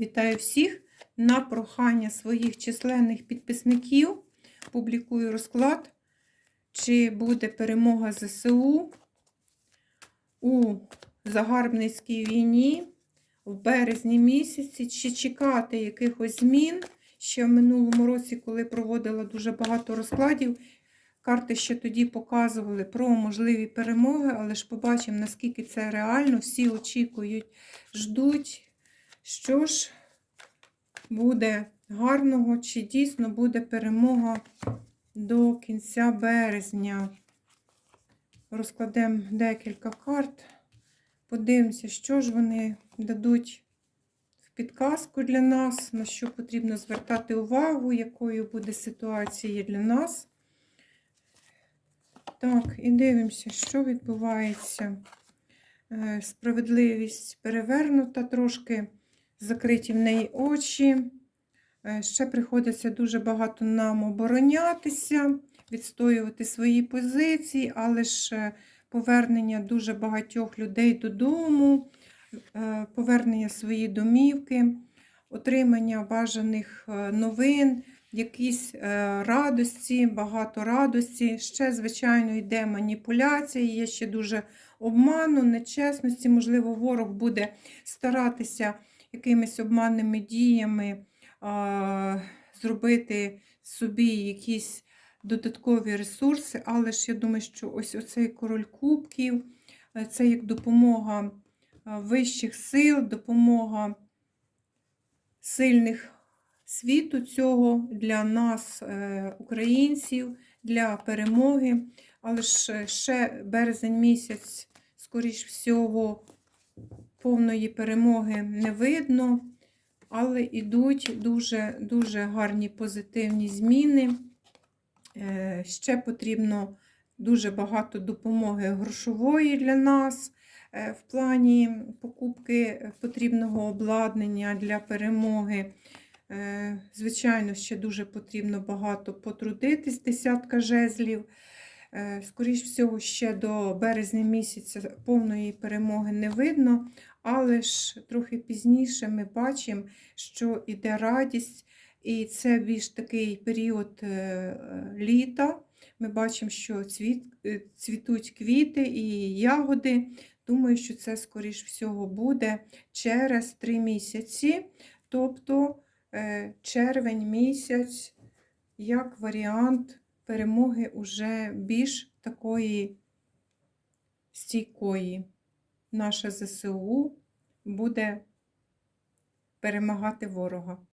Вітаю всіх! На прохання своїх численних підписників публікую розклад, чи буде перемога ЗСУ у загарбницькій війні в березні місяці, чи чекати якихось змін. Ще в минулому році, коли проводила дуже багато розкладів, карти ще тоді показували про можливі перемоги, але ж побачимо, наскільки це реально. Всі очікують, ждуть. Що ж буде гарного, чи дійсно буде перемога до кінця березня? Розкладемо декілька карт. Подивимося, що ж вони дадуть в підказку для нас, на що потрібно звертати увагу, якою буде ситуація для нас. Так, і дивимося, що відбувається. Е, Справедливість перевернута трошки закриті в неї очі. Е, Ще приходиться дуже багато нам оборонятися, відстоювати свої позиції, але ж е, повернення дуже багатьох людей додому, е, повернення своєї домівки, отримання бажаних новин, якісь радості, багато радості. Ще, звичайно, йде маніпуляція, є ще дуже обману, нечесності. Можливо, ворог буде старатися якимись обманними діями зробити собі якісь додаткові ресурси, але ж я думаю, що ось оцей король кубків е, це як допомога вищих сил, допомога сильних світу цього для нас, е, українців, для перемоги. Але ж ще березень місяць, скоріш всього, повної перемоги не видно, але йдуть дуже дуже гарні позитивні зміни. Е, Ще потрібно дуже багато допомоги грошової для нас е, в плані покупки потрібного обладнання для перемоги. Е, Звичайно, ще дуже потрібно багато потрудитись, десятка жезлів. Е, Скоріш всього, ще до березня місяця повної перемоги не видно, але ж трохи пізніше ми бачимо, що йде радість, і це більш такий період е, літа. Ми бачимо, що цвіт, е, цвітуть квіти і ягоди. Думаю, що це, скоріш всього, буде через три місяці, тобто е, червень місяць, як варіант перемоги уже більш такої стійкої. Наша ЗСУ буде перемагати ворога.